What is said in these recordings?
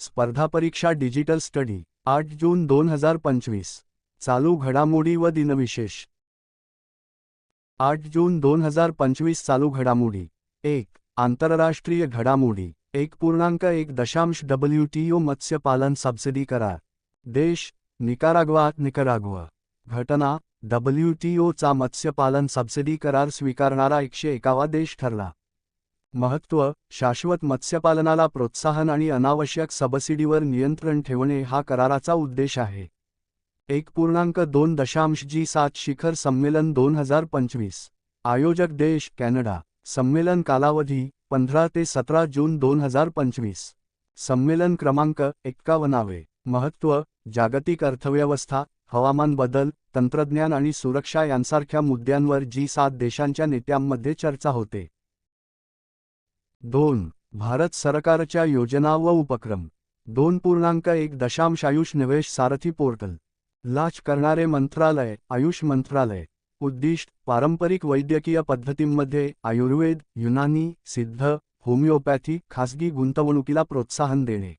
स्पर्धा परीक्षा digital study आठ जून दोन हजार पंचवीस. चालू घडामोडी व दिनविशेष. आठ जून दोन हजार पंचवीस चालू घडामोडी. एक आंतरराष्ट्रीय घडामोडी. एक पूर्णांक एक दशांश डब्ल्यू टी ओ मत्स्यपालन सबसिडी करार. देश निकाराग्वा निकराग्वा. घटना डब्ल्यू टी ओचा मत्स्यपालन सबसिडी करार स्वीकारणारा एकशे एकावा देश ठरला. महत्त्व शाश्वत मत्स्यपालनाला प्रोत्साहन आणि अनावश्यक सबसिडीवर नियंत्रण ठेवणे हा कराराचा उद्देश आहे. एक पूर्णांक दोन दशांश जी सात शिखर संमेलन दोन हजार पंचवीस. आयोजक देश कॅनडा. संमेलन कालावधी पंधरा ते सतरा जून दोन हजार पंचवीस. संमेलन क्रमांक एक्कावन्नावे. महत्त्व जागतिक अर्थव्यवस्था हवामान बदल तंत्रज्ञान आणि सुरक्षा यांसारख्या मुद्द्यांवर जी सात देशांच्या नेत्यांमध्ये चर्चा होते. दोन भारत सरकारच्या योजना व उपक्रम. दोन पूर्णांक एक दशांश आयुष निवेश सारथी पोर्टल. लाच करणारे मंत्रालय आयुष मंत्रालय. उद्दिष्ट पारंपरिक वैद्यकीय पद्धतींमध्ये आयुर्वेद युनानी सिद्ध होमिओपॅथी खासगी गुंतवणुकीला प्रोत्साहन देणे.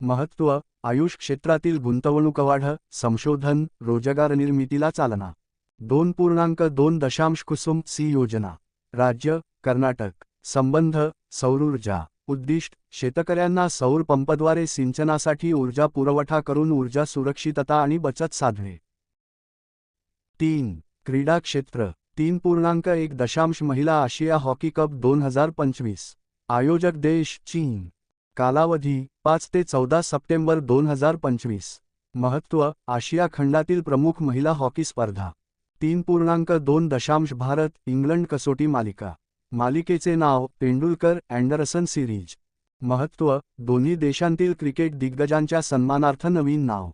महत्त्व आयुष क्षेत्रातील गुंतवणूक वाढ संशोधन रोजगार निर्मितीला चालना. दोन पूर्णांक दोन दशांश कुसुम सी योजना. राज्य कर्नाटक. संबंध सौरऊर्जा उद्दिष्ट शेतकऱ्यांना सौर पंपद्वारे सिंचनासाठी ऊर्जा पुरवठा करून ऊर्जा सुरक्षितता आणि बचत साधणे. तीन क्रीडा क्षेत्र तीन पूर्णांक एक दशांश महिला आशिया हॉकी कप दोन हजार पंचवीस आयोजक देश चीन. कालावधी पाच ते चौदा सप्टेंबर दोन हजार पंचवीस महत्त्व आशिया खंडातील प्रमुख महिला हॉकी स्पर्धा. तीन पूर्णांक दोन दशांश भारत इंग्लंड कसोटी मालिका. मालिकेचे नाव तेंडुलकर अँडरसन सिरीज. महत्त्व दोन्ही देशांतील क्रिकेट दिग्गजांच्या सन्मानार्थ नवीन नाव.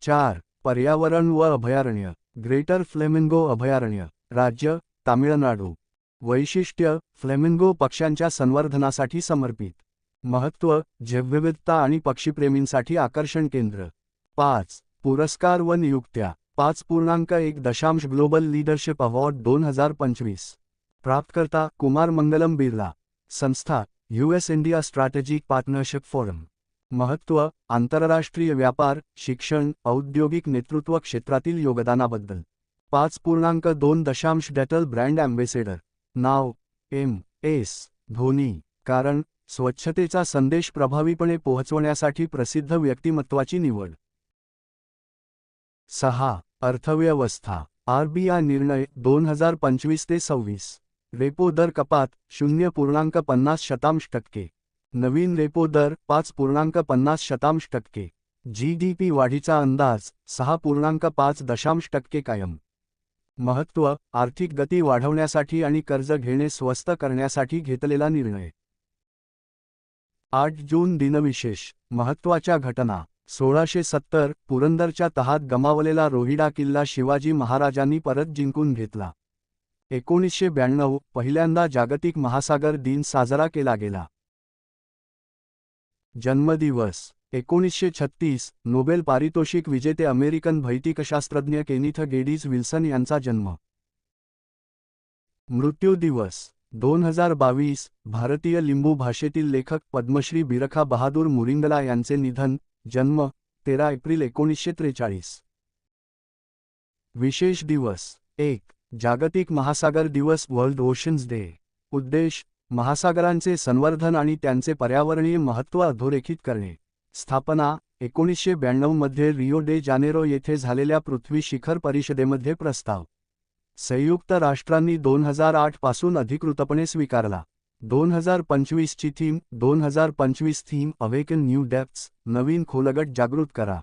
चार पर्यावरण व अभयारण्य ग्रेटर फ्लेमिंगो अभयारण्य राज्य तामिळनाडू. वैशिष्ट्य फ्लेमिंगो पक्ष्यांच्या संवर्धनासाठी समर्पित. महत्त्व जैवविविधता आणि पक्षीप्रेमींसाठी आकर्षण केंद्र. पाच पुरस्कार व नियुक्त्या. पाच पूर्णांक एक दशांश ग्लोबल लीडरशिप अवॉर्ड दोन हजार पंचवीस. प्राप्तकर्ता कुमार मंगलम बिर्ला संस्था US India strategic partnership forum महत्त्व आंतरराष्ट्रीय व्यापार शिक्षण औद्योगिक नेतृत्व क्षेत्रातील योगदानाबद्दल. पाच पूर्णांक दोन दशांश डेटल ब्रँड अँबेसेडर नाव एम एस धोनी. कारण स्वच्छतेचा संदेश प्रभावीपणे पोहोचवण्यासाठी प्रसिद्ध व्यक्तिमत्वाची निवड. सहा अर्थव्यवस्था. आरबीआय निर्णय दोन हजार पंचवीस ते सव्वीस. रेपो दर कपात शून्य पूर्णांक पन्नास शतांश टक्के. नवीन रेपो दर पाच पूर्णांक पन्नास शतांश टक्के. जी डी पी वाढीचा अंदाज सहा पूर्णांक पाच दशांश टक्के कायम. महत्त्व आर्थिक गती वाढवण्यासाठी आणि कर्ज घेणे स्वस्त करण्यासाठी घेतलेला निर्णय. आठ जून दिनविशेष महत्त्वाच्या घटना. सोळाशे सत्तर पुरंदरच्या तहात गमावलेला रोहिडा किल्ला शिवाजी महाराजांनी परत जिंकून घेतला. एकोणीसशे ब्याण्णव पहिल्यांदा जागतिक महासागर दिन साजरा केला गेला. जन्मदिवस एकोणीसशे छत्तीस नोबेल पारितोषिक विजेते अमेरिकन भौतिकशास्त्रज्ञ केनिथ गेडीज विल्सन यांचा जन्म. मृत्यू दिवस दोन हजार बावीस भारतीय लिंबू भाषेतील लेखक पद्मश्री बिरखा बहादूर मुरिंगला यांचे निधन जन्म तेरा एप्रिल एकोणीसशे त्रेचाळीस. विशेष दिवस एक जागतिक महासागर दिवस वर्ल्ड ओशन्स डे. उद्देश महासागरांचे संवर्धन आणि त्यांचे पर्यावरणीय महत्त्व अधोरेखित करणे. स्थापना एकोणीसशे ब्याण्णवमध्ये रिओ डे जानेरो येथे झालेल्या पृथ्वी शिखर परिषदेमध्ये प्रस्ताव. संयुक्त राष्ट्रांनी दोन हजार आठपासून अधिकृतपणे स्वीकारला. दोन हजार पंचवीसची थीम दोन हजार पंचवीस थीम अवेकन न्यू डेप्स नवीन खोलगट जागृत करा.